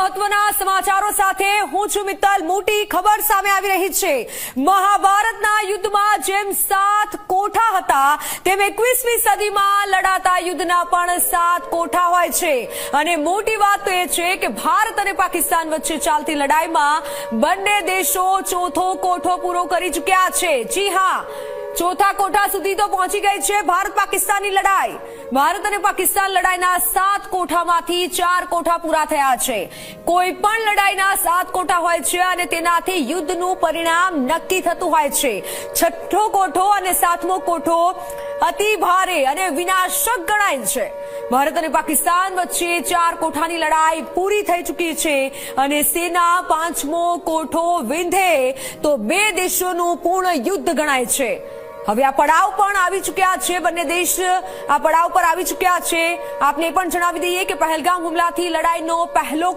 મહત્વના સમાચારો સાથે હું છું મિત્તલ. મોટી ખબર સામે આવી રહી છે. મહાભારતના યુદ્ધમાં જેમ સાત કોઠા હતા, તેમ એકવીસમી સદીમાં લડાતા યુદ્ધના પણ સાત કોઠા હોય છે. અને મોટી વાત તો એ છે કે ભારત અને પાકિસ્તાન વચ્ચે ચાલતી લડાઈમાં બંને દેશો ચોથો કોઠો પૂરો કરી ચૂક્યા છે. જી હા ચોથા કોઠા સુધી તો પહોંચી ગઈ છે ભારત પાકિસ્તાનની લડાઈ. ભારત અને પાકિસ્તાન લડાઈના સાત કોઠામાંથી ચાર કોઠા પૂરા થયા છે. કોઈ પણ લડાઈના સાત કોઠા હોય છે અને તેનાથી યુદ્ધનું પરિણામ નક્કી થતું હોય છે. છઠ્ઠો કોઠો અને સાતમો કોઠો અતિ ભારે અને વિનાશક ગણાય છે. ભારત અને પાકિસ્તાન વચ્ચે ચાર કોઠાની લડાઈ પૂરી થઈ ચૂકી છે અને સેના પાંચમો કોઠો વિંધે તો બે દેશોનું પૂર્ણ યુદ્ધ ગણાય છે. હવે આ પડાવ પણ આવી ચૂક્યા છે બંને દેશ, આ પડાવ પર આવી ચૂક્યા છે. આપને પણ જણાવી દઈએ કે પહેલગામ હુમલાથી લડાઈનો પહેલો